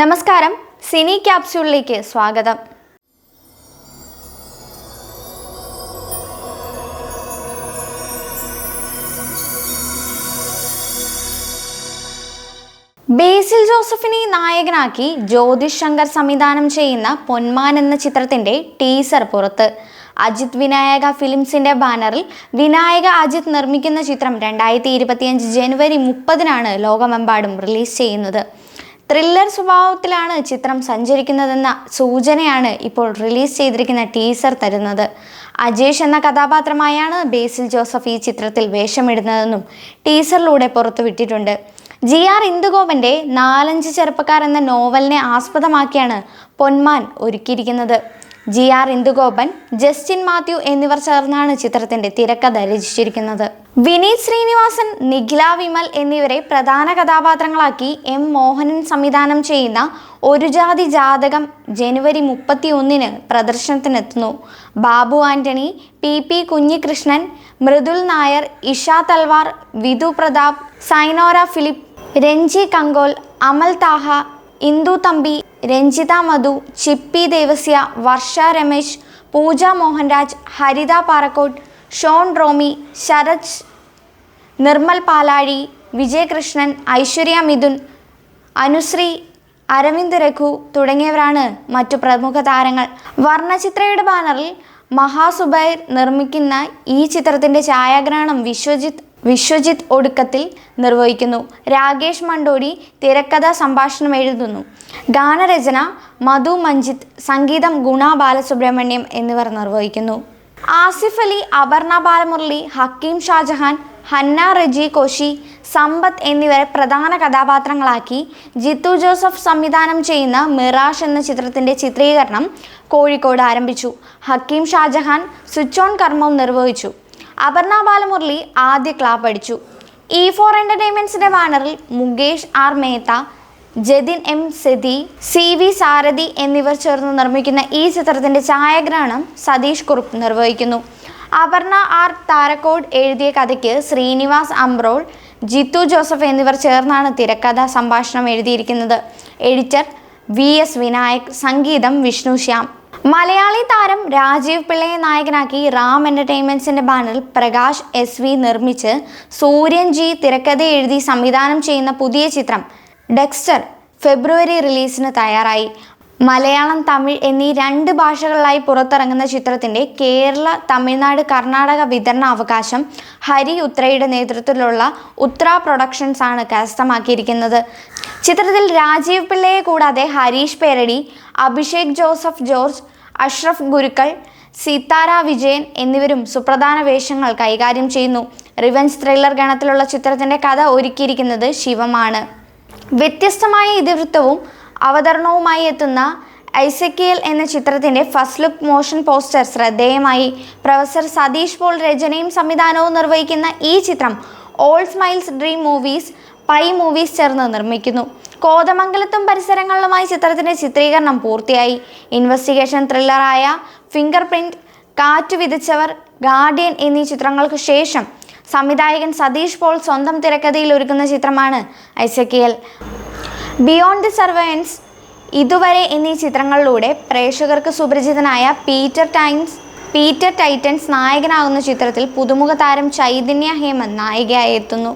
നമസ്കാരം. സിനി ക്യാപ്സ്യൂളിലേക്ക് സ്വാഗതം. ബേസിൽ ജോസഫിനെ നായകനാക്കി ജ്യോതിഷ് ശങ്കർ സംവിധാനം ചെയ്യുന്ന പൊന്മാൻ എന്ന ചിത്രത്തിന്റെ ടീസർ പുറത്ത്. അജിത് വിനായക ഫിലിംസിന്റെ ബാനറിൽ വിനായക അജിത് നിർമ്മിക്കുന്ന ചിത്രം രണ്ടായിരത്തി ഇരുപത്തിയഞ്ച് ജനുവരി മുപ്പതിനാണ് ലോകമെമ്പാടും റിലീസ് ചെയ്യുന്നത്. ത്രില്ലർ സ്വഭാവത്തിലാണ് ചിത്രം സഞ്ചരിക്കുന്നതെന്ന സൂചനയാണ് ഇപ്പോൾ റിലീസ് ചെയ്തിരിക്കുന്ന ടീസർ തരുന്നത്. അജേഷ് എന്ന കഥാപാത്രമായാണ് ബേസിൽ ജോസഫ് ഈ ചിത്രത്തിൽ വേഷമിടുന്നതെന്നും ടീസറിലൂടെ പുറത്തുവിട്ടിട്ടുണ്ട്. ജി ആർ ഇന്ദുഗോപന്റെ നാലഞ്ച് ചെറുപ്പക്കാർ എന്ന നോവലിനെ ആസ്പദമാക്കിയാണ് പൊന്മാൻ ഒരുക്കിയിരിക്കുന്നത്. ജി ആർ ഇന്ദുഗോപൻ ജസ്റ്റിൻ മാത്യു എന്നിവർ ചേർന്നാണ് ചിത്രത്തിന്റെ തിരക്കഥ രചിച്ചിരിക്കുന്നത്. വിനീത് ശ്രീനിവാസൻ നിഖില വിമൽ എന്നിവരെ പ്രധാന കഥാപാത്രങ്ങളാക്കി എം മോഹനൻ സംവിധാനം ചെയ്യുന്ന ഒരു ജാതി ജാതകം ജനുവരി മുപ്പത്തി ഒന്നിന് പ്രദർശനത്തിനെത്തുന്നു. Babu Antony P P Kunhikrishnan Mridul Nair Isha Talwar Vidhu Prathap Sainora Philip Ranji Kankol Amal Thaha Indu Thampi Ranjitha Madhu Chippy Devasya Varsha Ramesh Pooja Mohanraj Haritha പാറക്കോട്ട് Sean Romy Sharaj Nirmal Palazhi Vijayakrishnan Aishwarya Mithun Anusree Aravind Raghu തുടങ്ങിയവരാണ് മറ്റു പ്രമുഖ താരങ്ങൾ. വർണചിത്രയുടെ ബാനറിൽ മഹാസുബൈർ നിർമ്മിക്കുന്ന ഈ ചിത്രത്തിന്റെ ഛായാഗ്രഹണം വിശ്വജിത്ത് വിശ്വജിത്ത് ഒടുക്കത്തിൽ നിർവഹിക്കുന്നു. രാകേഷ് മണ്ടോടി തിരക്കഥ സംഭാഷണം എഴുതുന്നു. ഗാനരചന മധു മഞ്ജിത്ത് സംഗീതം ഗുണ ബാലസുബ്രഹ്മണ്യം എന്നിവർ നിർവഹിക്കുന്നു. ആസിഫ് അലി അപർണ ബാലമുരളി ഹക്കീം ഷാജഹാൻ ഹന്ന റെജി കോശി സമ്പത്ത് എന്നിവരെ പ്രധാന കഥാപാത്രങ്ങളാക്കി ജിത്തു ജോസഫ് സംവിധാനം ചെയ്യുന്ന മിറാഷ് എന്ന ചിത്രത്തിന്റെ ചിത്രീകരണം കോഴിക്കോട് ആരംഭിച്ചു. ഹക്കീം ഷാജഹാൻ സ്വിച്ച് ഓൺ കർമ്മം നിർവഹിച്ചു. അപർണ ബാലമുരളി ആദ്യ ക്ലാപ്പ് അടിച്ചു. ഇ ഫോർ എന്റർടൈൻമെന്റ്സിന്റെ ബാനറിൽ Mukesh R Mehta Jatin M Sethi C V Sarathy എന്നിവർ ചേർന്ന് നിർമ്മിക്കുന്ന ഈ ചിത്രത്തിന്റെ ഛായാഗ്രഹണം സതീഷ് കുറുപ്പ് നിർവഹിക്കുന്നു. അപർണ ആർ താരക്കോട് എഴുതിയ കഥയ്ക്ക് ശ്രീനിവാസ് അംബ്രോൾ ജിത്തു ജോസഫ് എന്നിവർ ചേർന്നാണ് തിരക്കഥ സംഭാഷണം എഴുതിയിരിക്കുന്നത്. എഡിറ്റർ വി എസ് വിനായക് സംഗീതം വിഷ്ണു ശ്യാം. മലയാളി താരം രാജീവ് പിള്ളയെ നായകനാക്കി റാം എന്റർടൈൻമെന്റ്സിന്റെ ബാനറിൽ പ്രകാശ് എസ് വി നിർമ്മിച്ച് സൂര്യൻ ജി തിരക്കഥ എഴുതി സംവിധാനം ചെയ്യുന്ന പുതിയ ചിത്രം ഡെക്സ്റ്റർ ഫെബ്രുവരി റിലീസിന് തയ്യാറായി. മലയാളം തമിഴ് എന്നീ രണ്ട് ഭാഷകളിലായി പുറത്തിറങ്ങുന്ന ചിത്രത്തിന്റെ കേരള തമിഴ്നാട് കർണാടക വിതരണ അവകാശം ഹരി ഉത്രയുടെ നേതൃത്വത്തിലുള്ള ഉത്ര പ്രൊഡക്ഷൻസ് ആണ് കരസ്ഥമാക്കിയിരിക്കുന്നത്. ചിത്രത്തിൽ രാജീവ് പിള്ളയെ കൂടാതെ ഹരീഷ് പേരടി അഭിഷേക് ജോസഫ് ജോർജ് അഷ്റഫ് ഗുരുക്കൾ സീതാര വിജയൻ എന്നിവരും സുപ്രധാന വേഷങ്ങൾ കൈകാര്യം ചെയ്യുന്നു. റിവെഞ്ച് ത്രില്ലർ ഗണത്തിലുള്ള ചിത്രത്തിന്റെ കഥ ഒരുക്കിയിരിക്കുന്നത് ശിവമാണ്. വ്യത്യസ്തമായ ഇതിവൃത്തവും അവതരണവുമായി എത്തുന്ന ഐസക്കിയൽ എന്ന ചിത്രത്തിന്റെ ഫസ്റ്റ് ലുക്ക് മോഷൻ പോസ്റ്റർ ശ്രദ്ധേയമായി. പ്രൊഫസർ സതീഷ് പോൾ രചനയും സംവിധാനവും നിർവഹിക്കുന്ന ഈ ചിത്രം All Smiles Dream Movies Pai Movies ചേർന്ന് നിർമ്മിക്കുന്നു. കോതമംഗലത്തും പരിസരങ്ങളിലുമായി ചിത്രത്തിന്റെ ചിത്രീകരണം പൂർത്തിയായി. ഇൻവെസ്റ്റിഗേഷൻ ത്രില്ലറായ ഫിംഗർ പ്രിന്റ് കാറ്റ് വിതച്ചവർ ഗാർഡിയൻ എന്നീ ചിത്രങ്ങൾക്ക് ശേഷം സംവിധായകൻ സതീഷ് പോൾ സ്വന്തം തിരക്കഥയിൽ ഒരുക്കുന്ന ചിത്രമാണ് ഐസക്കിയൽ. ബിയോണ്ട് ദി സർവൻസ് ഇതുവരെ എന്നീ ചിത്രങ്ങളിലൂടെ പ്രേക്ഷകർക്ക് സുപരിചിതനായ പീറ്റർ ടൈംസ് പീറ്റർ ടൈറ്റൻസ് നായകനാകുന്ന ചിത്രത്തിൽ പുതുമുഖ താരം ചൈതന്യ ഹേമൻ നായികയായി എത്തുന്നു.